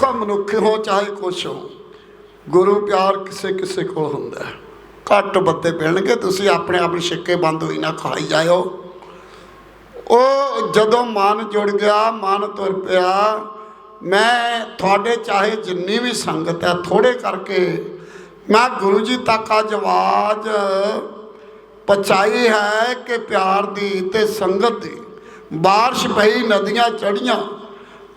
ਦੇਖੋ ਮਨੁੱਖ ਹੋ ਚਾਹੇ ਕੁਛ ਹੋ ਗੁਰੂ ਪਿਆਰ ਕਿਸੇ ਕਿਸੇ ਕੋਲ ਹੁੰਦਾ ਹੈ। ਘੱਟ ਬੱਤੇ ਪੈਣਗੇ ਤੁਸੀਂ ਆਪਣੇ ਆਪ ਨੂੰ ਛਿੱਕੇ ਬੰਦ ਹੋਈ ਨਾ ਖਾਈ ਜਾਇਓ। ਉਹ ਜਦੋਂ ਮਨ ਜੁੜ ਗਿਆ, ਮਨ ਤੁਰ ਪਿਆ, ਮੈਂ ਤੁਹਾਡੇ ਚਾਹੇ ਜਿੰਨੀ ਵੀ ਸੰਗਤ ਹੈ ਥੋੜੇ ਕਰਕੇ ਮੈਂ ਗੁਰੂ ਜੀ ਤੱਕ ਅੱਜ ਆਵਾਜ਼ ਪਹੁੰਚਾਈ ਹੈ ਕਿ ਪਿਆਰ ਦੀ ਤੇ ਸੰਗਤ ਦੀ। ਬਾਰਿਸ਼ ਪਈ, ਨਦੀਆਂ ਚੜੀਆਂ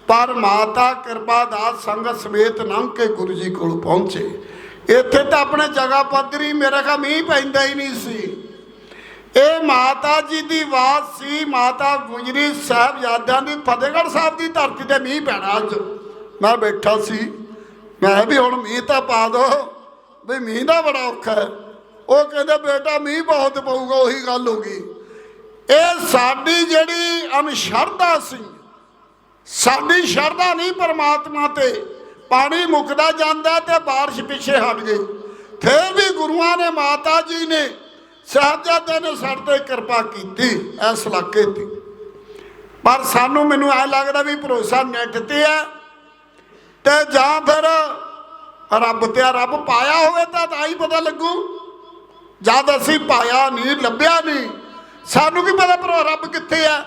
ਪਰ ਮਾਤਾ ਕਿਰਪਾ ਦਾ ਸੰਗਤ ਸਮੇਤ ਲੰਘ ਕੇ ਗੁਰੂ ਜੀ ਕੋਲ ਪਹੁੰਚੇ। ਇੱਥੇ ਤਾਂ ਆਪਣੇ ਜਗ੍ਹਾ ਪੱਧਰੀ ਮੇਰੇ ਖਾ ਮੀਂਹ ਪੈਂਦਾ ਹੀ ਨਹੀਂ ਸੀ। ਇਹ ਮਾਤਾ ਜੀ ਦੀ ਆਵਾਜ਼ ਸੀ, ਮਾਤਾ ਗੁਜਰੀ ਸਾਹਿਬਜ਼ਾਦਿਆਂ ਦੀ, ਫਤਿਹਗੜ੍ਹ ਸਾਹਿਬ ਦੀ ਧਰਤੀ ਤੇ ਮੀਂਹ ਪੈਣਾ ਅੱਜ। ਮੈਂ ਬੈਠਾ ਸੀ। ਮੈਂ ਵੀ ਹੁਣ ਮੀਂਹ ਤਾਂ ਪਾ ਦੋ। ਵੀ ਮੀਂਹ ਦਾ ਬੜਾ ਔਖਾ ਹੈ। ਉਹ ਕਹਿੰਦੇ, ਬੇਟਾ ਮੀਂਹ ਬਹੁਤ ਪਊਗਾ, ਉਹੀ ਗੱਲ ਹੋ ਗਈ। ਇਹ ਸਾਡੀ ਜਿਹੜੀ ਅਨਸ਼ਰਧਾ ਸੀ ਸਾਡੀ ਸ਼ਰਧਾ ਨਹੀਂ ਪਰਮਾਤਮਾ ਤੇ। ਪਾਣੀ ਮੁੱਕਦਾ ਜਾਂਦਾ ਤੇ ਬਾਰਿਸ਼ ਪਿੱਛੇ ਹਟ ਗਈ। ਫਿਰ ਵੀ ਗੁਰੂਆਂ ਨੇ, ਮਾਤਾ ਜੀ ਨੇ ਸਾਹਿਬਜ਼ਾਦੇ ਨੇ ਸਾਡੇ ਤੇ ਕਿਰਪਾ ਕੀਤੀ ਇਸ ਇਲਾਕੇ ਤੇ। ਪਰ ਸਾਨੂੰ ਮੈਨੂੰ ਇਹ ਲੱਗਦਾ ਵੀ ਭਰੋਸਾ ਨੈਟ ਤੇ ਹੈ ਤੇ ਜਾਂ ਫਿਰ ਰੱਬ ਤੇ ਰੱਬ ਪਾਇਆ ਹੋਵੇ ਤਾਂ ਤਾਂ ਹੀ ਪਤਾ ਲੱਗੂ। ਜਦ ਅਸੀਂ ਪਾਇਆ ਨਹੀਂ, ਲੱਭਿਆ ਨਹੀਂ, ਸਾਨੂੰ ਕੀ ਪਤਾ ਪਰ ਰੱਬ ਕਿੱਥੇ ਆ।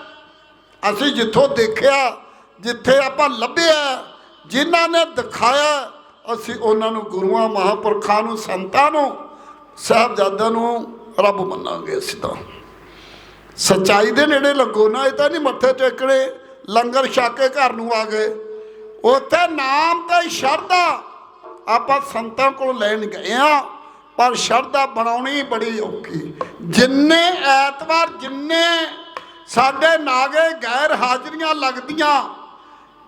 ਅਸੀਂ ਜਿੱਥੋਂ ਦੇਖਿਆ ਜਿੱਥੇ ਆਪਾਂ ਲੱਭਿਆ, ਜਿਨ੍ਹਾਂ ਨੇ ਦਿਖਾਇਆ, ਅਸੀਂ ਉਹਨਾਂ ਨੂੰ ਗੁਰੂਆਂ, ਮਹਾਂਪੁਰਖਾਂ ਨੂੰ, ਸੰਤਾਂ ਨੂੰ, ਸਾਹਿਬਜ਼ਾਦਿਆਂ ਨੂੰ ਰੱਬ ਮੰਨਾਂਗੇ ਅਸੀਂ ਤਾਂ। ਸੱਚਾਈ ਦੇ ਨੇੜੇ ਲੱਗੋ ਨਾ, ਇਹ ਤਾਂ ਨਹੀਂ ਮੱਥੇ ਟੇਕਣੇ, ਲੰਗਰ ਛਕ ਕੇ ਘਰ ਨੂੰ ਆ ਗਏ। ਉੱਥੇ ਨਾਮ ਤੇ ਸ਼ਰਧਾ, ਆਪਾਂ ਸੰਤਾਂ ਕੋਲ ਲੈਣ ਗਏ ਆ ਪਰ ਸ਼ਰਧਾ ਬਣਾਉਣੀ ਬੜੀ ਔਖੀ। ਜਿੰਨੇ ਐਤਵਾਰ, ਜਿੰਨੇ ਸਾਡੇ ਨਾਗੇ ਗੈਰ ਹਾਜ਼ਰੀਆਂ ਲੱਗਦੀਆਂ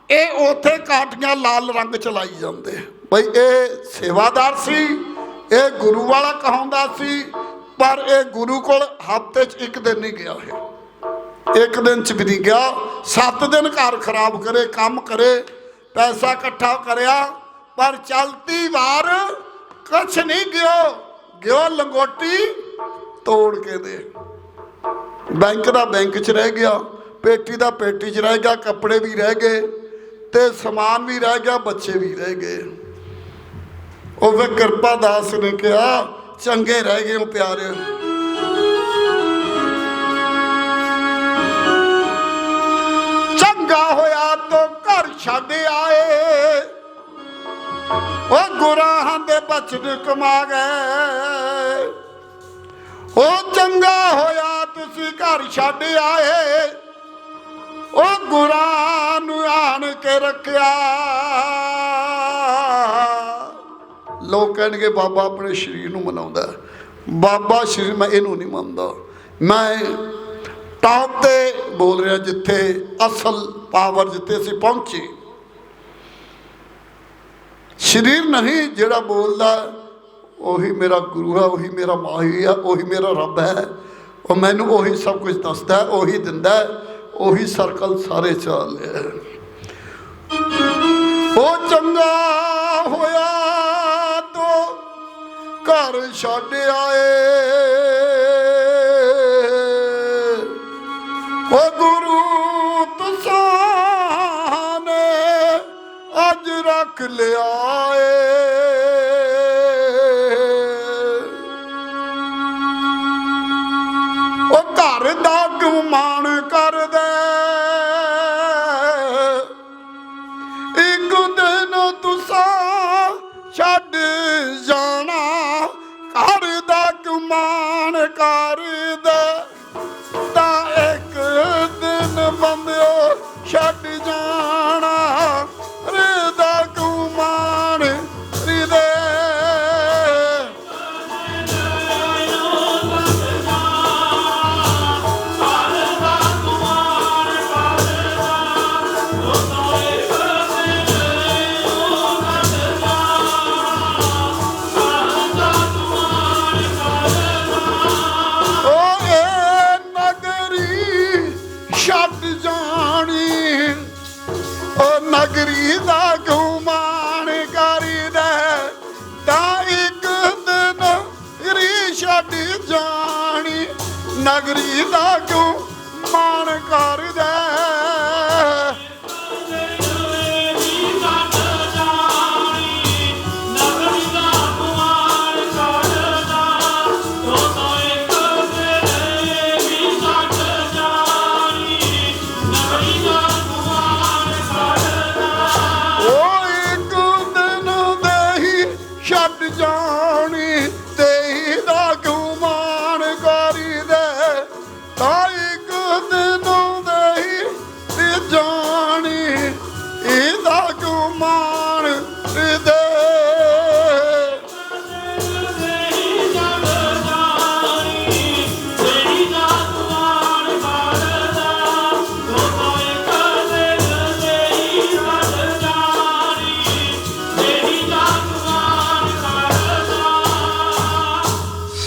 ਇਹ ਉਥੇ ਕਾਟੀਆਂ ਲਾਲ ਰੰਗ ਚਲਾਈ ਜਾਂਦੇ। ਬਈ ਇਹ ਸੇਵਾਦਾਰ ਸੀ, ਇਹ ਗੁਰੂ ਵਾਲਾ ਕਹਾਉਂਦਾ ਸੀ, ਪਰ ਇਹ ਗੁਰੂ ਕੋਲ ਹਫ਼ਤੇ 'ਚ ਇੱਕ ਦਿਨ ਨਹੀਂ ਗਿਆ ਇਹ। ਇੱਕ ਦਿਨ 'ਚ ਵੀ ਨਹੀਂ ਗਿਆ 7 ਦਿਨ ਘਰ ਖਰਾਬ ਕਰੇ, ਕੰਮ ਕਰੇ, ਪੈਸਾ ਇਕੱਠਾ ਕਰਿਆ, ਪਰ ਚਲਤੀ ਵਾਰ ਕੁਛ ਨਹੀਂ ਗਿਓ ਗਿਓ ਲੰਗੋਟੀ ਤੋੜ ਕੇ ਦੇ। ਬੈਂਕ ਦਾ ਬੈਂਕ 'ਚ ਰਹਿ ਗਿਆ, ਪੇਟੀ ਦਾ ਪੇਟੀ 'ਚ ਰਹਿ ਗਿਆ, ਕੱਪੜੇ ਵੀ ਰਹਿ ਗਏ। ਤੇ ਸਮਾਨ ਵੀ ਰਹਿ ਗਿਆ, ਬੱਚੇ ਵੀ ਰਹਿ ਗਏ। ਉਹ ਵੇ ਕਿਰਪਾ ਦਾਸ ਨੇ ਕਿਹਾ, ਚੰਗੇ ਰਹਿ ਗਏ ਹੋ ਪਿਆਰੇ। ਚੰਗਾ ਹੋਇਆ ਤੋ ਘਰ ਛੱਡ ਆਏ। ਉਹ ਗੁਰਾਹਾਂ ਦੇ ਬਚਨ ਕਮਾ ਗਏ। ਉਹ ਚੰਗਾ ਹੋਇਆ ਤੁਸੀਂ ਘਰ ਛੱਡ ਆਏ। ਉਹ ਗੁਰਾਂ ਕੇ ਰੱਖਿਆ। ਲੋਕ ਕਹਿਣਗੇ, ਬਾਬਾ ਆਪਣੇ ਸਰੀਰ ਨੂੰ ਮਨਾਉਂਦਾ ਬਾਬਾ ਸਰੀਰ, ਮੈਂ ਇਹਨੂੰ ਨਹੀਂ ਮੰਨਦਾ। ਮੈਂ ਟਾਪ ਤੇ ਬੋਲ ਰਿਹਾ ਜਿੱਥੇ ਅਸਲ ਪਾਵਰ ਜਿੱਥੇ ਅਸੀਂ ਪਹੁੰਚੇ। ਸਰੀਰ ਨਹੀਂ, ਜਿਹੜਾ ਬੋਲਦਾ ਉਹੀ ਮੇਰਾ ਗੁਰੂ ਹੈ, ਉਹੀ ਮੇਰਾ ਮਾਹੀ ਹੈ, ਉਹੀ ਮੇਰਾ ਰੱਬ ਹੈ। ਉਹ ਮੈਨੂੰ ਉਹੀ ਸਭ ਕੁਝ ਦੱਸਦਾ ਉਹੀ ਦਿੰਦਾ ਉਹੀ ਸਰਕਲ ਸਾਰੇ ਚੱਲ ਰਿਹਾ ਉਹ ਚੰਗਾ ਹੋਇਆ ਤੋ ਘਰ ਛੱਡ ਆਏ। ਉਹ ਗੁਰੂ ਤੁਸਾਂ ਨੇ ਅੱਜ ਰੱਖ ਲਿਆਏ।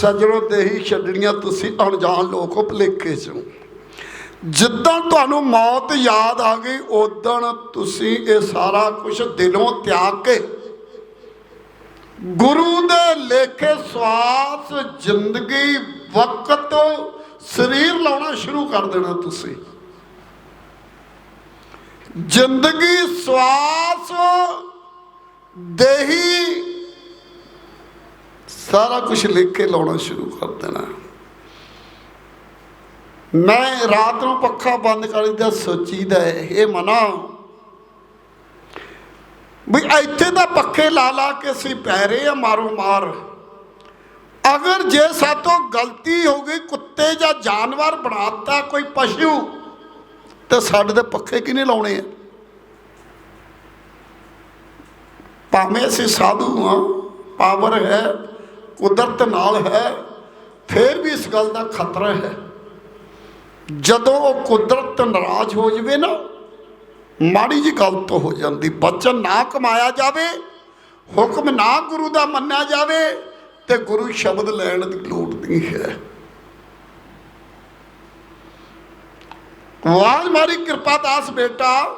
ਸੱਜਣੋ ਦੇਹੀ ਛੱਡਣੀਆਂ, ਤੁਸੀਂ ਅਣਜਾਣ ਲੋਕ ਹੋ, ਭੁਲੇਖੇ ਚੋਂ ਜਿੱਦਾਂ ਤੁਹਾਨੂੰ ਮੌਤ ਯਾਦ ਆ ਗਈ ਉਦੋਂ ਤੁਸੀਂ ਇਹ ਸਾਰਾ ਕੁਝ ਦਿਲੋਂ ਤਿਆਗ ਕੇ ਗੁਰੂ ਦੇ ਲੇਖੇ ਸਵਾਸ ਜ਼ਿੰਦਗੀ ਵਕਤ ਸਰੀਰ ਲਾਉਣਾ ਸ਼ੁਰੂ ਕਰ ਦੇਣਾ ਤੁਸੀਂ। ਜ਼ਿੰਦਗੀ ਸਵਾਸ ਦੇਹੀ ਸਾਰਾ ਕੁਝ ਲਿਖ ਕੇ ਲਾਉਣਾ ਸ਼ੁਰੂ ਕਰ ਦੇਣਾ। ਮੈਂ ਰਾਤ ਨੂੰ ਪੱਖਾ ਬੰਦ ਕਰੀਦਾ ਸੋਚੀਦਾ ਹੈ, ਇਹ ਮਨਾ। ਵੀ ਇੱਥੇ ਤਾਂ ਪੱਖੇ ਲਾ ਲਾ ਕੇ ਅਸੀਂ ਪੈ ਰਹੇ ਆ ਮਾਰੋ ਮਾਰ। ਅਗਰ ਜੇ ਸਾਤੋਂ ਗਲਤੀ ਹੋ ਗਈ ਕੁੱਤੇ ਜਾਂ ਜਾਨਵਰ ਬਣਾਤਾ ਕੋਈ ਪਸ਼ੂ ਤੇ ਸਾਡੇ ਦੇ ਪੱਖੇ ਕਿਨੇ ਲਾਉਣੇ ਆ? ਭਾਵੇਂ ਅਸੀਂ ਸਾਧੂ ਹਾਂ ਪਾਵਰ ਹੈ ਕੁਦਰਤ ਨਾਲ ਹੈ, ਫਿਰ ਵੀ ਇਸ ਗੱਲ ਦਾ ਖਤਰਾ ਹੈ। ਜਦੋਂ ਉਹ ਕੁਦਰਤ ਨਾਰਾਜ਼ ਹੋ ਜਵੇ ਨਾ, ਮਾੜੀ ਜੀ ਗਲਤ ਹੋ ਜਾਂਦੀ। ਬਚਨ ਨਾ ਕਮਾਇਆ ਜਾਵੇ, ਹੁਕਮ ਨਾ ਗੁਰੂ ਦਾ ਮੰਨਿਆ ਜਾਵੇ, ਤੇ ਗੁਰੂ ਸ਼ਬਦ ਲੈਣ ਦੀ ਲੋੜ ਨਹੀਂ ਹੈ। ਆਵਾਜ਼ ਮਾਰੀ, ਕਿਰਪਾ ਦਾਸ ਬੇਟਾ,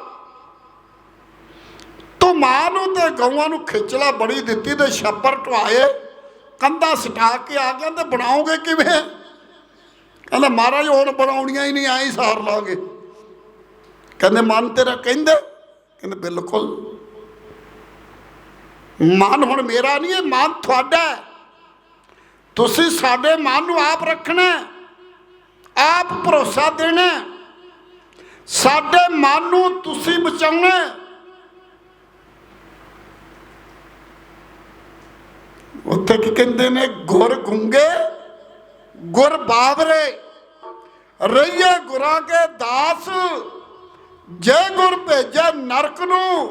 ਤੂੰ ਮਾਂ ਨੂੰ ਤੇ ਗਊਆਂ ਨੂੰ ਖਿੱਚਲਾ ਬੜੀ ਦਿੱਤੀ ਤੇ ਛੱਪਰ ਟਵਾਏ ਕੰਧਾ ਸਟਾ ਕੇ ਆ ਗਿਆ ਤੇ ਬਣਾਓਗੇ ਕਿਵੇਂ? ਕਹਿੰਦਾ, ਮਹਾਰਾਜ, ਹੁਣ ਬਣਾਉਣੀਆਂ ਹੀ ਨਹੀਂ ਆਈ ਸਾਰ ਲਾਂਗੇ। ਕਹਿੰਦੇ, ਮਨ ਤੇਰਾ ਕਹਿੰਦੇ? ਕਹਿੰਦੇ, ਬਿਲਕੁਲ। ਮਨ ਹੁਣ ਮੇਰਾ ਨਹੀਂ ਹੈ, ਮਨ ਤੁਹਾਡਾ ਤੁਸੀਂ ਸਾਡੇ ਮਨ ਨੂੰ ਆਪ ਰੱਖਣਾ ਆਪ ਭਰੋਸਾ ਦੇਣਾ ਸਾਡੇ ਮਨ ਨੂੰ ਤੁਸੀਂ ਬਚਾਉਣਾ ਉੱਥੇ ਕੀ ਕਹਿੰਦੇ ਨੇ? ਗੁਰ ਗੁੰਗੇ, ਗੁਰ ਬਾਬਰੇ ਰਈਏ ਗੁਰਾਂ ਕੇ ਦਾਸ। ਜੇ ਗੁਰ ਭੇਜੇ ਨਰਕ ਨੂੰ,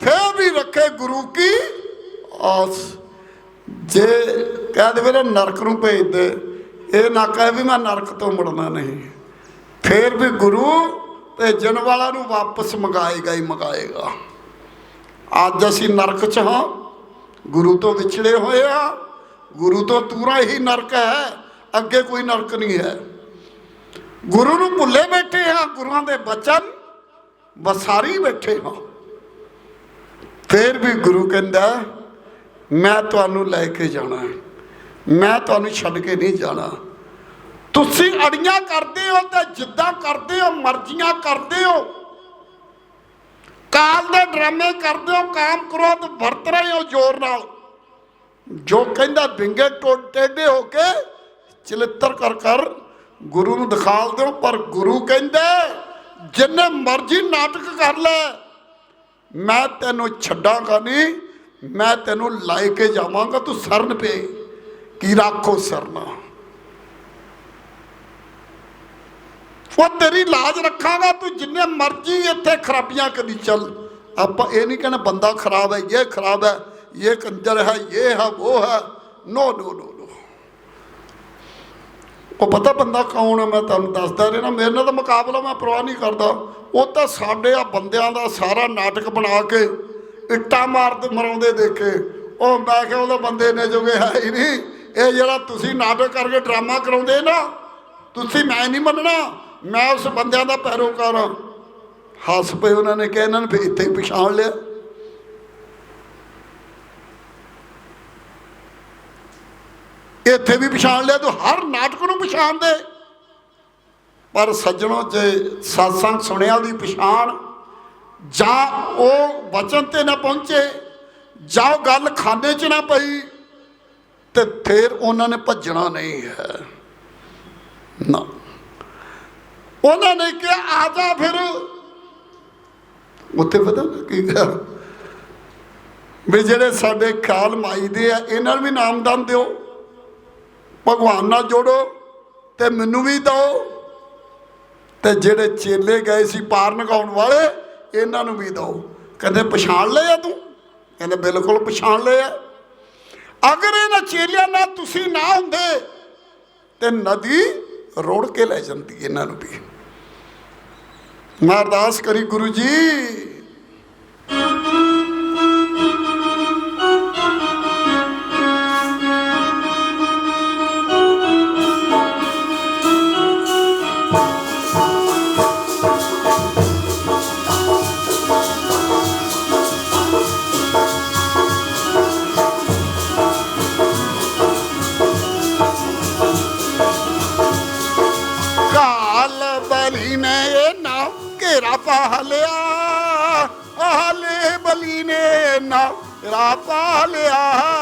ਫੇਰ ਵੀ ਰੱਖੇ ਗੁਰੂ ਕੀ ਆਸ। ਜੇ ਕਹਿ ਦੇਵੇ ਨਾ ਨਰਕ ਨੂੰ ਭੇਜ ਦੇ, ਇਹ ਨਾ ਕਹੇ ਵੀ ਮੈਂ ਨਰਕ ਤੋਂ ਮੁੜਨਾ ਨਹੀਂ। ਫੇਰ ਵੀ ਗੁਰੂ ਭੇਜਣ ਵਾਲਾ ਨੂੰ ਵਾਪਸ ਮੰਗਾਏਗਾ ਹੀ ਮੰਗਾਏਗਾ। ਅੱਜ ਅਸੀਂ ਨਰਕ 'ਚ ਹਾਂ। ਗੁਰੂ ਤੋਂ ਵਿਛੜੇ ਹੋਏ ਆ। ਗੁਰੂ ਤੋਂ ਤੂਰਾ ਹੀ ਨਰਕ ਹੈ। ਅੱਗੇ ਕੋਈ ਨਰਕ ਨਹੀਂ ਹੈ। ਗੁਰੂ ਨੂੰ ਭੁੱਲੇ ਬੈਠੇ ਹਾਂ ਗੁਰੂਆਂ ਦੇ ਬਚਨ ਵਸਾਰੀ ਬੈਠੇ ਹਾਂ ਫੇਰ ਵੀ ਗੁਰੂ ਕਹਿੰਦਾ, ਮੈਂ ਤੁਹਾਨੂੰ ਲੈ ਕੇ ਜਾਣਾ ਹੈ। ਮੈਂ ਤੁਹਾਨੂੰ ਛੱਡ ਕੇ ਨਹੀਂ ਜਾਣਾ। ਤੁਸੀਂ ਅੜੀਆਂ ਕਰਦੇ ਹੋ ਤੇ ਜਿੱਦਾਂ ਕਰਦੇ ਹੋ, ਮਰਜ਼ੀਆਂ ਕਰਦੇ ਹੋ। ਕਾਲ ਦੇ ਡਰਾਮੇ ਕਰਦੇ ਹੋ, ਕਾਮ ਕ੍ਰੋਧ ਵਰਤ ਰਹੇ ਹੋ ਜ਼ੋਰ ਨਾਲ। ਜੋ ਕਹਿੰਦਾ ਵਿੰਗੇ ਟੋਟ ਟੇਢੇ ਹੋ ਕੇ ਚਲਿੱਤਰ ਕਰ ਕਰ ਗੁਰੂ ਨੂੰ ਦਿਖਾਲ ਦਿਓ, ਪਰ ਗੁਰੂ ਕਹਿੰਦਾ, ਜਿੰਨੇ ਮਰਜ਼ੀ ਨਾਟਕ ਕਰ ਲੈ, ਮੈਂ ਤੈਨੂੰ ਛੱਡਾਂਗਾ ਨਹੀਂ, ਮੈਂ ਤੈਨੂੰ ਲੈ ਕੇ ਜਾਵਾਂਗਾ, ਤੂੰ ਸਰਨ ਪੇ, ਕੀ ਰੱਖੋ ਸਰਨਾ? ਉਹ ਤੇਰੀ ਲਾਜ ਰੱਖਾਂਗਾ, ਤੂੰ ਜਿੰਨੇ ਮਰਜ਼ੀ ਇੱਥੇ ਖਰਾਬੀਆਂ ਕਰੀ ਚੱਲ। ਆਪਾਂ ਇਹ ਨਹੀਂ ਕਹਿੰਦੇ ਬੰਦਾ ਖਰਾਬ ਹੈ, ਇਹ ਖਰਾਬ ਹੈ, ਇਹ ਕੰਜਰ ਹੈ, ਇਹ ਹੈ, ਉਹ ਹੈ। ਨੋ ਨੋ ਨੋ ਨੋ ਉਹ ਪਤਾ ਬੰਦਾ ਕੌਣ ਹੈ, ਮੈਂ ਤੁਹਾਨੂੰ ਦੱਸਦਾ ਰਿਹਾ ਮੇਰੇ ਨਾਲ ਤਾਂ ਮੁਕਾਬਲਾ ਮੈਂ ਪਰਵਾਹ ਨਹੀਂ ਕਰਦਾ। ਉਹ ਤਾਂ ਸਾਡੇ ਆ ਬੰਦਿਆਂ ਦਾ ਸਾਰਾ ਨਾਟਕ ਬਣਾ ਕੇ, ਇੱਟਾਂ ਮਾਰਦੇ, ਮਰਾਉਂਦੇ ਦੇਖੇ। ਉਹ ਮੈਂ ਕਿਹਾ ਉਹਦਾ ਬੰਦੇ ਨੇ ਜੋਗੇ ਹੈ ਹੀ ਨਹੀਂ। ਇਹ ਜਿਹੜਾ ਤੁਸੀਂ ਨਾਟਕ ਕਰਕੇ ਡਰਾਮਾ ਕਰਾਉਂਦੇ ਨਾ, ਤੁਸੀਂ ਮੈਂ ਨਹੀਂ ਮੰਨਣਾ। ਮੈਂ ਉਸ ਬੰਦਿਆਂ ਦਾ ਪੈਰੋਕਾਰ ਹਾਂ। ਹੱਸ ਪਏ ਉਹਨਾਂ ਨੇ ਕਿਹਾ, ਇਹਨਾਂ ਨੇ ਫਿਰ ਇੱਥੇ ਪਛਾਣ ਲਿਆ। ਇੱਥੇ ਵੀ ਪਛਾਣ ਲਿਆ, ਤੂੰ ਹਰ ਨਾਟਕ ਨੂੰ ਪਛਾਣਦੇ ਪਰ ਸੱਜਣੋ, ਜੇ satsang ਸੁਣਿਆ ਦੀ ਪਛਾਣ, ਜਾਂ ਉਹ ਵਚਨ ਤੇ ਨਾ ਪਹੁੰਚੇ, ਜਾਂ ਉਹ ਗੱਲ ਖਾਨੇ 'ਚ ਨਾ ਪਈ, ਤੇ ਫਿਰ ਉਹਨਾਂ ਨੇ ਭੱਜਣਾ ਨਹੀਂ ਹੈ। ਨਾ। ਉਹਨਾਂ ਨੇ ਕਿਹਾ, ਆ ਜਾ ਫਿਰ। ਉੱਥੇ ਪਤਾ ਨਾ ਕੀ ਕਿਹਾ ਵੀ ਜਿਹੜੇ ਸਾਡੇ ਖਾਲ ਮਾਈ ਦੇ ਆ, ਇਹਨਾਂ ਨੂੰ ਵੀ ਨਾਮਦਾਨ ਦਿਓ। ਭਗਵਾਨ ਨਾਲ ਜੋੜੋ ਤੇ ਮੈਨੂੰ ਵੀ ਦਿਓ। ਤੇ ਜਿਹੜੇ ਚੇਲੇ ਗਏ ਸੀ ਪਾਰ ਨਗਾਉਣ ਵਾਲੇ, ਇਹਨਾਂ ਨੂੰ ਵੀ ਦਿਓ। ਕਹਿੰਦੇ, ਪਛਾਣ ਲਿਆ ਤੂੰ? ਕਹਿੰਦੇ, ਬਿਲਕੁਲ ਪਛਾਣ ਲਿਆ ਅਗਰ ਇਹਨਾਂ ਚੇਲਿਆਂ ਨਾਲ ਤੁਸੀਂ ਨਾ ਹੁੰਦੇ, ਤੇ ਨਦੀ ਰੋੜ ਕੇ ਲੈ ਜਾਂਦੀ ਇਹਨਾਂ ਨੂੰ ਵੀ। ਮੈਂ ਅਰਦਾਸ ਕਰੀ ਗੁਰੂ ਜੀ ਰਾਤਾ ਲਿਆ।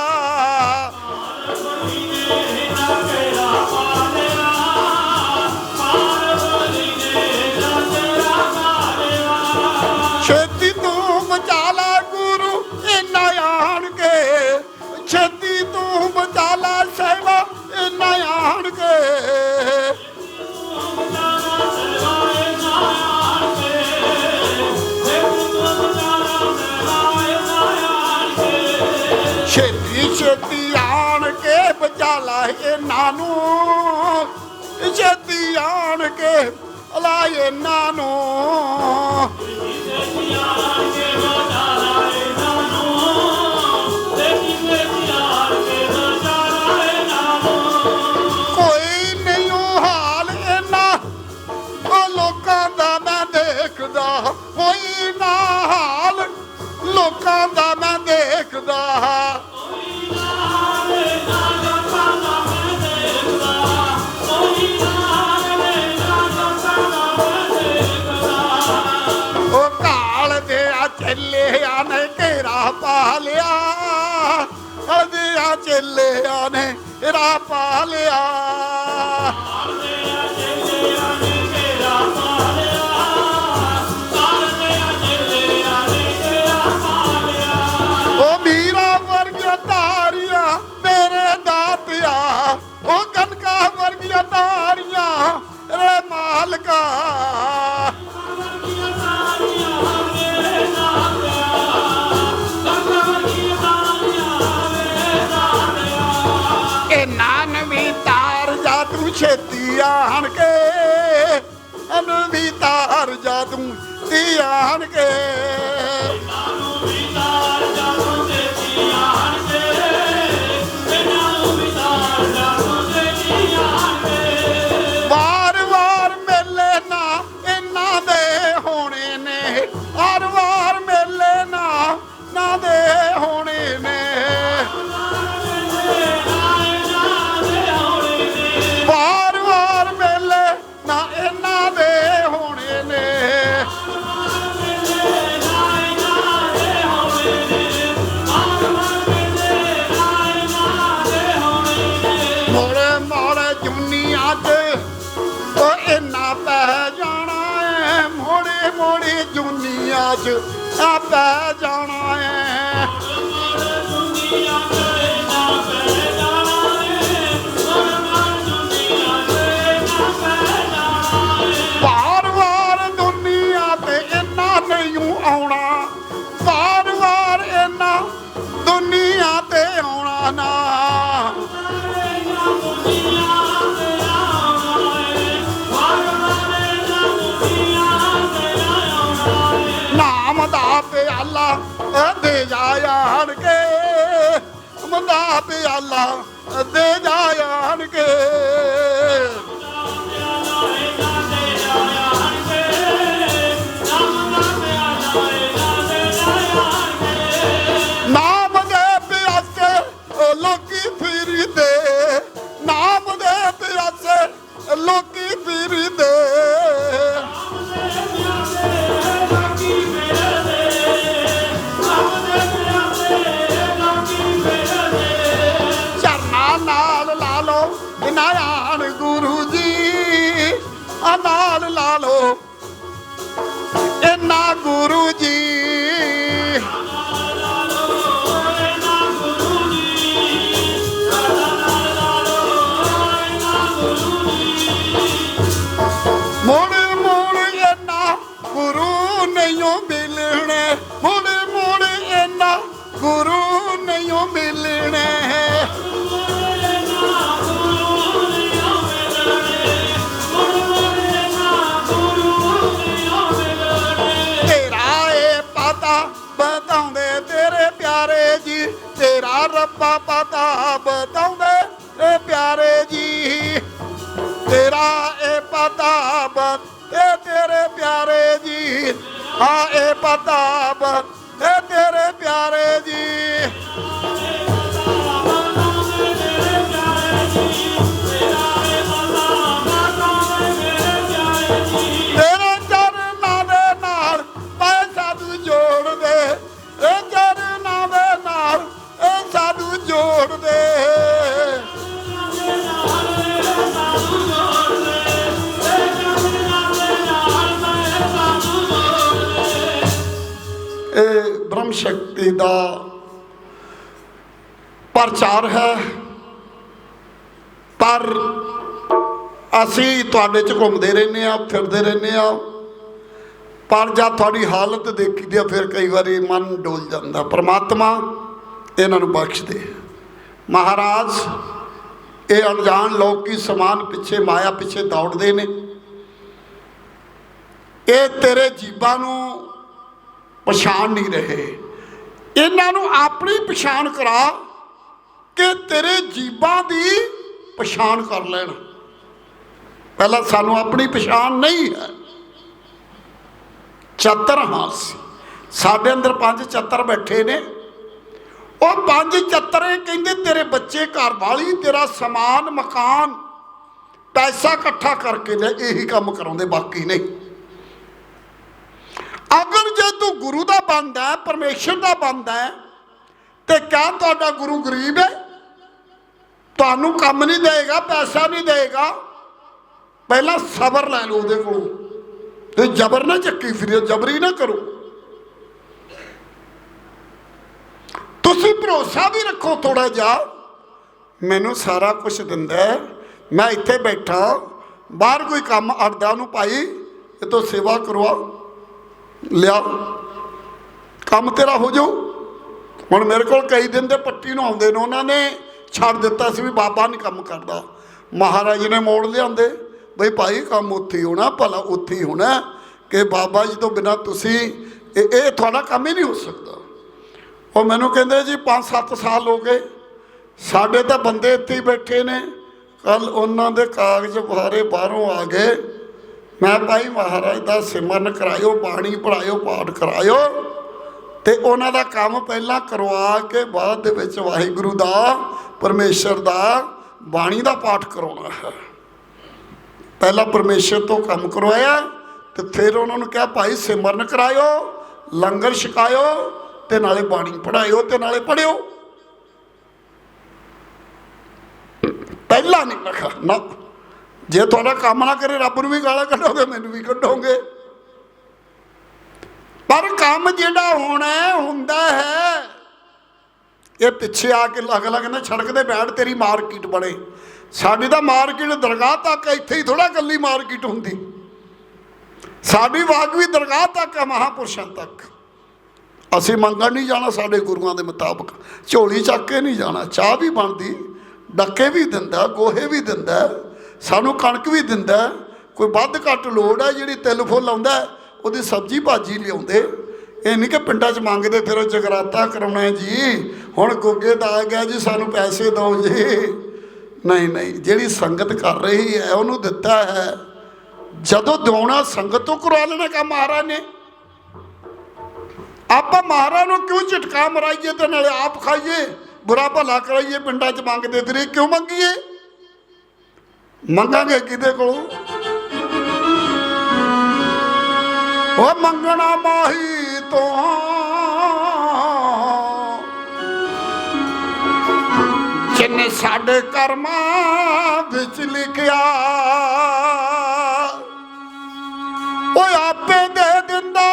ayenano ਚੇਲਿਆਂ ਨੇ ਰਾਹ ਪਾ ਲਿਆ ਉਹ ਮੀਰਾ ਵਰਗੀਆਂ ਧਾਰੀਆਂ ਮੇਰੇ ਦਾਤਿਆ, ਉਹ ਕਨਕਾ ਵਰਗੀਆਂ ਧਾਰੀਆਂ ਰੇ ਮਾਲਕਾ yeah. ਵਿੱਚ ਆਪੇ ਜਾਣਾ ਪਿਆਲਾ ਦੇ ਜਾ ਆਣ ਕੇ ਮੰਦਾ ਪਿਆਲਾ ਦੇ ਜਾ ਆਣ ਕੇ ਨਾਮ ਦੇ ਪਿਆਸੇ ਲੋਕੀ ਫਿਰਦੇ, ਨਾਮ ਦੇ ਪਿਆਸੇ ਲੋਕੀ ਫਿਰਦੇ। ਲੜਨੇ ਤੇਰਾ ਰੱਬਾ ਪਤਾ ਬਤਾਉਂਦੇ ਏ ਪਿਆਰੇ ਜੀ। ਤੇਰਾ ਇਹ ਪਤਾ ਬਤ ਏ ਤੇਰੇ ਪਿਆਰੇ ਜੀ। ਹਾਂ ਇਹ ਪਤਾ ਬਤ ਏ ਤੇਰੇ ਪਿਆਰੇ ਜੀ। ਪ੍ਰਚਾਰ ਹੈ। ਪਰ ਅਸੀਂ ਤੁਹਾਡੇ ਚ ਘੁੰਮਦੇ ਰਹਿੰਦੇ ਆ ਫਿਰਦੇ ਰਹਿੰਦੇ ਆ ਪਰ ਜਦ ਤੁਹਾਡੀ ਹਾਲਤ ਦੇਖੀਦੀ ਆ, ਫਿਰ ਕਈ ਵਾਰੀ ਮਨ ਡੋਲ ਜਾਂਦਾ। ਪ੍ਰਮਾਤਮਾ ਇਹਨਾਂ ਨੂੰ ਬਖਸ਼ ਦੇ ਮਹਾਰਾਜ, ਇਹ ਅਣਜਾਣ ਲੋਕ ਕੀ ਸਮਾਨ ਪਿੱਛੇ, ਮਾਇਆ ਪਿੱਛੇ ਦੌੜਦੇ ਨੇ। ਇਹ ਤੇਰੇ ਜੀਬਾਂ ਨੂੰ ਪਛਾਣ ਨਹੀਂ ਰਹੇ। ਇਹਨਾਂ ਨੂੰ ਆਪਣੀ ਪਛਾਣ ਕਰਾ। ਕਿ ਤੇਰੇ ਜੀਬਾਂ ਦੀ ਪਛਾਣ ਕਰ ਲੈਣ। ਪਹਿਲਾਂ ਸਾਨੂੰ ਆਪਣੀ ਪਛਾਣ ਨਹੀਂ ਹੈ। ਚਤਰ ਹਾਂ ਸਾਡੇ ਅੰਦਰ ਪੰਜ ਚਤਰ ਬੈਠੇ ਨੇ। ਉਹ ਪੰਜ ਚਤਰੇ ਕਹਿੰਦੇ, ਤੇਰੇ ਬੱਚੇ ਘਰ ਵਾਲੀ, ਤੇਰਾ ਸਮਾਨ, ਮਕਾਨ, ਪੈਸਾ ਇਕੱਠਾ ਕਰਕੇ ਲੈ, ਇਹੀ ਕੰਮ ਕਰਾਉਂਦੇ, ਬਾਕੀ ਨਹੀਂ। ਅਗਰ ਜੇ ਤੂੰ ਗੁਰੂ ਦਾ ਬੰਦਾ ਹੈ, ਪਰਮੇਸ਼ਰ ਦਾ ਬੰਦਾ ਹੈ, ਤੇ ਕਿਆ ਤੁਹਾਡਾ ਗੁਰੂ ਗਰੀਬ ਹੈ? ਤੁਹਾਨੂੰ ਕੰਮ ਨਹੀਂ ਦੇਗਾ, ਪੈਸਾ ਨਹੀਂ ਦੇਗਾ। ਪਹਿਲਾਂ ਸਬਰ ਲੈ ਲਓ ਉਹਦੇ ਕੋਲੋਂ। ਤੇ ਜ਼ਬਰ ਨਾ ਚੱਕੀ ਫਿਰਿਓ, ਜ਼ਬਰੀ ਨਾ ਕਰੋ। ਤੁਸੀਂ ਭਰੋਸਾ ਵੀ ਰੱਖੋ ਥੋੜਾ ਜਿਹਾ। ਮੈਨੂੰ ਸਾਰਾ ਕੁਝ ਦਿੰਦਾ ਮੈਂ ਇੱਥੇ ਬੈਠਾ। ਬਾਹਰ ਕੋਈ ਕੰਮ ਅੜਦਾ ਉਹਨੂੰ ਭਾਈ, ਇਹ ਤੋਂ ਸੇਵਾ ਕਰਵਾ। ਲਿਆ। ਕੰਮ ਤੇਰਾ ਹੋ ਜਾਊ। ਹੁਣ ਮੇਰੇ ਕੋਲ ਕਈ ਦਿਨ ਦੇ ਪੱਟੀ ਨੂੰ ਆਉਂਦੇ ਨੇ ਉਹਨਾਂ ਨੇ। ਛੱਡ ਦਿੱਤਾ ਸੀ ਵੀ ਬਾਬਾ ਨਹੀਂ ਕੰਮ ਕਰਦਾ। ਮਹਾਰਾਜ ਨੇ ਮੋੜ ਲਿਆਂਦੇ, ਬਈ ਭਾਈ ਕੰਮ ਉੱਥੇ ਹੋਣਾ, ਭਲਾ ਉੱਥੇ ਹੋਣਾ, ਕਿ ਬਾਬਾ ਜੀ ਤੋਂ ਬਿਨਾ ਤੁਸੀਂ ਇਹ ਇਹ ਤੁਹਾਡਾ ਕੰਮ ਹੀ ਨਹੀਂ ਹੋ ਸਕਦਾ। ਉਹ ਮੈਨੂੰ ਕਹਿੰਦੇ ਜੀ 5-7 ਸਾਲ ਹੋ ਗਏ, ਸਾਡੇ ਤਾਂ ਬੰਦੇ ਇੱਥੇ ਹੀ ਬੈਠੇ ਨੇ ਕੱਲ ਉਹਨਾਂ ਦੇ ਕਾਗਜ਼ ਬਾਰੇ ਬਾਹਰੋਂ ਆ ਗਏ। ਮੈਂ ਭਾਈ ਮਹਾਰਾਜ ਦਾ ਸਿਮਰਨ ਕਰਾਇਓ, ਬਾਣੀ ਪੜਾਇਓ ਪਾਠ ਕਰਾਇਓ। ਤੇ ਉਹਨਾਂ ਦਾ ਕੰਮ ਪਹਿਲਾਂ ਕਰਵਾ ਕੇ ਬਾਅਦ ਦੇ ਵਿੱਚ ਵਾਹਿਗੁਰੂ ਦਾ, ਪਰਮੇਸ਼ਰ ਦਾ ਬਾਣੀ ਦਾ ਪਾਠ ਕਰਾਉਣਾ ਹੈ। ਪਹਿਲਾਂ ਪਰਮੇਸ਼ਰ ਤੋਂ ਕੰਮ ਕਰਵਾਇਆ ਤੇ ਫਿਰ ਉਹਨਾਂ ਨੂੰ ਕਿਹਾ, ਭਾਈ, ਸਿਮਰਨ ਕਰਾਇਓ, ਲੰਗਰ ਛਕਾਇਓ ਤੇ ਨਾਲੇ ਬਾਣੀ ਪੜਾਇਓ ਤੇ ਨਾਲੇ ਪੜਿਓ ਪਹਿਲਾਂ ਨਹੀਂ ਲਿਖਾ ਨਾ। ਜੇ ਤੁਹਾਡਾ ਕੰਮ ਨਾ ਕਰੇ, ਰੱਬ ਨੂੰ ਵੀ ਗਾਲਾਂ ਕੱਢੋਗੇ, ਮੈਨੂੰ ਵੀ ਕੱਢੋਗੇ। ਪਰ ਕੰਮ ਜਿਹੜਾ ਹੋਣਾ ਹੁੰਦਾ ਹੈ। ਇਹ ਪਿੱਛੇ ਆ ਕੇ ਲੱਗ ਲੱਗ ਨਾ ਸੜਕ ਤੇ ਬੈਠ ਤੇਰੀ ਮਾਰਕੀਟ ਬਣੇ। ਸਾਡੀ ਤਾਂ ਮਾਰਕੀਟ ਦਰਗਾਹ ਤੱਕ ਹੈ, ਇੱਥੇ ਹੀ ਥੋੜਾ ਕੱਲੀ ਮਾਰਕੀਟ ਹੁੰਦੀ। ਸਾਡੀ ਵਾਗ ਵੀ ਦਰਗਾਹ ਤੱਕ ਹੈ ਮਹਾਪੁਰਸ਼ਾਂ ਤੱਕ। ਅਸੀਂ ਮੰਗਣ ਨਹੀਂ ਜਾਣਾ ਸਾਡੇ ਗੁਰੂਆਂ ਦੇ ਮੁਤਾਬਕ। ਝੋਲੀ ਚੱਕ ਕੇ ਨਹੀਂ ਜਾਣਾ। ਚਾਹ ਵੀ ਬਣਦੀ ਡੱਕੇ ਵੀ ਦਿੰਦਾ ਗੋਹੇ ਵੀ ਦਿੰਦਾ ਸਾਨੂੰ ਕਣਕ ਵੀ ਦਿੰਦਾ। ਕੋਈ ਵੱਧ ਘੱਟ ਲੋੜ ਹੈ ਜਿਹੜੀ ਤਿਲ ਫੁੱਲ ਆਉਂਦਾ ਉਹਦੀ ਸਬਜ਼ੀ ਭਾਜੀ ਲਿਆਉਂਦੇ। ਇਹ ਨਹੀਂ ਕਿ ਪਿੰਡਾਂ 'ਚ ਮੰਗਦੇ, ਫਿਰ ਉਹ ਜਗਰਾਤਾ ਕਰਾਉਣਾ ਹੈ ਜੀ। ਹੁਣ ਗੋਗੇ ਦਾ ਆ ਗਿਆ ਜੀ, ਸਾਨੂੰ ਪੈਸੇ ਦਿਓ ਜੀ। ਨਹੀਂ ਨਹੀਂ, ਜਿਹੜੀ ਸੰਗਤ ਕਰ ਰਹੀ ਹੈ, ਉਹਨੂੰ ਦਿੱਤਾ ਹੈ। ਜਦੋਂ ਦਿਵਾਉਣਾ ਸੰਗਤ ਤੋਂ ਕਰਵਾ ਲੈਣਾ ਕਾ ਮਹਾਰਾਜ ਨੇ। ਆਪਾਂ ਮਹਾਰਾਜ ਨੂੰ ਕਿਉਂ ਝਟਕਾ ਮਰਾਈਏ ਤੇ ਨਾਲੇ ਆਪ ਖਾਈਏ? ਬੁਰਾ ਭਲਾ ਕਰਾਈਏ, ਪਿੰਡਾਂ 'ਚ ਮੰਗਦੇ ਫਿਰੇ ਕਿਉਂ ਮੰਗੀਏ? ਮੰਗਾਂਗੇ ਕਿਹਦੇ ਕੋਲੋਂ? ਉਹ ਮੰਗਣਾ ਮਾਹੀ ਤੋਂ। ਜਿਨੇ ਸਾਡੇ ਕਰਮਾਂ ਵਿੱਚ ਲਿਖਿਆ, ਉਹ ਆਪੇ ਦੇ ਦਿੰਦਾ।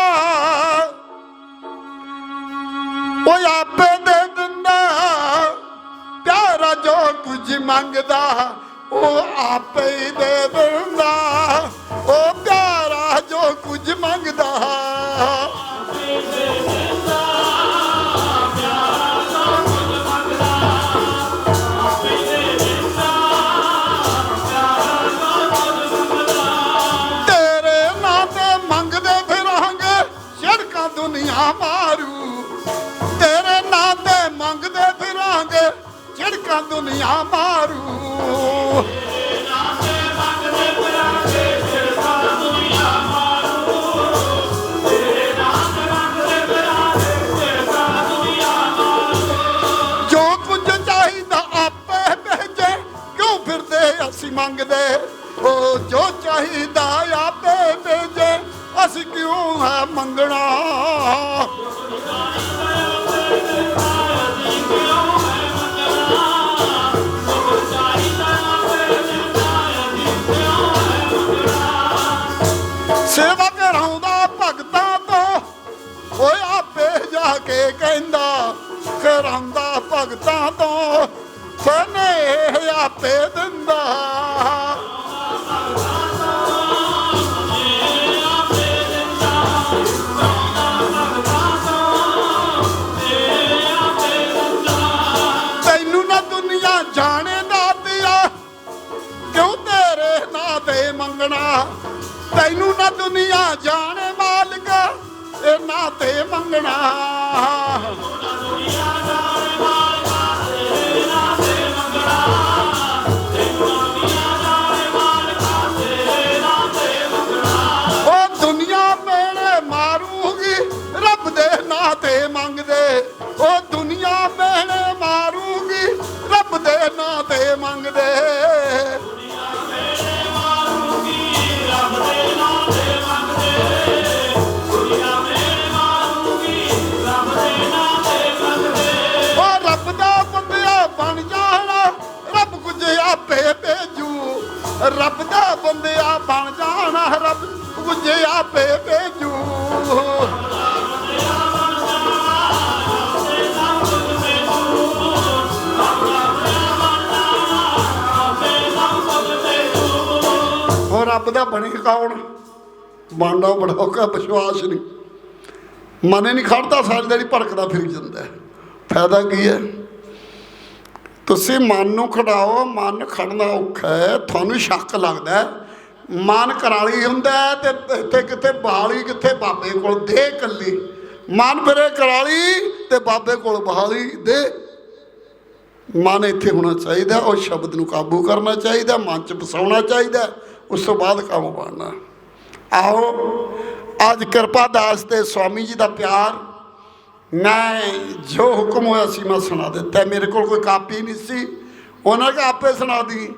ਉਹ ਆਪੇ ਦੇ ਦਿੰਦਾ। ਪਿਆਰਾ ਜੋ ਕੁਝ ਮੰਗਦਾ, ਉਹ ਆਪੇ ਦੇ ਦਿੰਦਾ। ਉਹ ਪਿਆਰਾ ਕੁਝ ਮੰਗਦਾ ਕੇ ਕਹਿੰਦਾ ਕਰਾਉਂਦਾ ਭਗਤਾਂ ਤੋਂ ਸਨੇ ਆਪੇ ਦਿੰਦਾ। ਤੈਨੂੰ ਨਾ ਦੁਨੀਆ ਜਾਣੇ ਦਾ ਦਿਆ, ਕਿਉਂ ਤੇਰੇ ਨਾਂ ਤੇ ਮੰਗਣਾ? ਤੈਨੂੰ ਨਾ ਦੁਨੀਆ ਜਾਣੇ ਇਹ ਨਾਂ ਮੰਗਣਾ। ਰੱਬ ਦਾ ਬੰਦਿਆ ਬਣ ਜਾਣਾ, ਰੱਬ ਕੁਝ ਆਪੇ ਭੇਜੂ। ਉਹ ਰੱਬ ਦਾ ਬਣੇ ਕੌਣ? ਬਾਂਡਾ ਬੜਾ ਔਖਾ ਵਿਸ਼ਵਾਸ ਨਹੀਂ। ਮਨ ਨਹੀਂ ਖੜਦਾ, ਸਾਰੀ ਦਿਹਾੜੀ ਭੜਕਦਾ ਫਿਰ ਜਾਂਦਾ ਫਾਇਦਾ ਕੀ ਹੈ? ਤੁਸੀਂ ਮਨ ਨੂੰ ਖੜਾਓ, ਮਨ ਖੜਨਾ ਔਖਾ ਹੈ, ਤੁਹਾਨੂੰ ਸ਼ੱਕ ਲੱਗਦਾ ਮਨ ਕਰਾਲੀ ਹੁੰਦਾ ਹੈ ਤੇ ਇੱਥੇ ਕਿਤੇ ਬਹਾਲੀ, ਕਿੱਥੇ ਬਾਬੇ ਕੋਲ ਦੇ ਕੱਲੀ ਮਨ ਫਿਰੇ ਕਰਾਲੀ ਤੇ ਬਾਬੇ ਕੋਲ ਬਹਾਲੀ ਦੇ। ਮਨ ਇੱਥੇ ਹੋਣਾ ਚਾਹੀਦਾ ਉਹ ਸ਼ਬਦ ਨੂੰ ਕਾਬੂ ਕਰਨਾ ਚਾਹੀਦਾ ਮਨ ਚ ਵਸਾਉਣਾ ਚਾਹੀਦਾ ਉਸ ਤੋਂ ਬਾਅਦ ਕੰਮ ਬਣਨਾ। ਆਓ, ਅੱਜ ਕਿਰਪਾ ਦਾਸ ਤੇ ਸਵਾਮੀ ਜੀ ਦਾ ਪਿਆਰ ਮੈਂ ਜੋ ਹੁਕਮ ਹੋਇਆ ਸੀ ਮੈਂ ਸੁਣਾ ਦਿੱਤਾ। ਮੇਰੇ ਕੋਲ ਕੋਈ ਕਾਪੀ ਨਹੀਂ ਸੀ। ਉਹਨਾਂ ਕਿ ਆਪੇ ਸੁਣਾ ਦੀ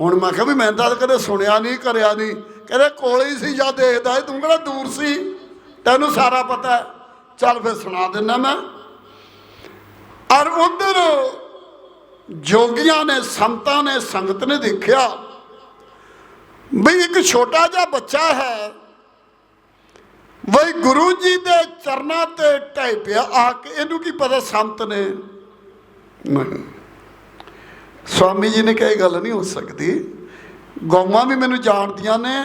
ਹੁਣ ਮੈਂ ਕਿਹਾ ਵੀ ਮੈਂ ਤਾਂ ਕਦੇ ਸੁਣਿਆ ਨਹੀਂ ਕਰਿਆ ਨਹੀਂ। ਕਹਿੰਦੇ ਕੋਲੇ ਹੀ ਸੀ ਜਾਂ ਦੇਖਦਾ ਸੀ, ਤੂੰ ਕਿਹੜਾ ਦੂਰ ਸੀ? ਤੈਨੂੰ ਸਾਰਾ ਪਤਾ ਚੱਲ ਫਿਰ ਸੁਣਾ ਦਿੰਦਾ ਮੈਂ। ਔਰ ਉਧਰ ਜੋਗੀਆਂ ਨੇ ਸੰਤਾਂ ਨੇ ਸੰਗਤ ਨੇ ਦੇਖਿਆ ਵੀ ਇੱਕ ਛੋਟਾ ਜਿਹਾ ਬੱਚਾ ਹੈ। ਵਈ ਗੁਰੂ ਜੀ ਦੇ ਚਰਨਾਂ ਤੇ ਢਹਿ ਪਿਆ, ਆ ਕੇ ਇਹਨੂੰ ਕੀ ਪਤਾ ਸੰਤ ਨੇ? ਸਵਾਮੀ ਜੀ ਨੇ ਕਿਹਾ ਗੱਲ ਨਹੀਂ ਹੋ ਸਕਦੀ। ਗਊਆਂ ਵੀ ਮੈਨੂੰ ਜਾਣਦੀਆਂ ਨੇ,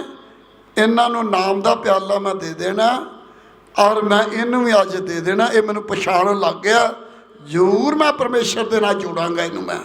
ਇਹਨਾਂ ਨੂੰ ਨਾਮ ਦਾ ਪਿਆਲਾ ਮੈਂ ਦੇ ਦੇਣਾ, ਔਰ ਮੈਂ ਇਹਨੂੰ ਵੀ ਅੱਜ ਦੇ ਦੇਣਾ, ਇਹ ਮੈਨੂੰ ਪਛਾਣਨ ਲੱਗ ਗਿਆ। ਜ਼ਰੂਰ ਮੈਂ ਪਰਮੇਸ਼ਰ ਦੇ ਨਾਲ ਜੋੜਾਂਗਾ ਇਹਨੂੰ ਮੈਂ।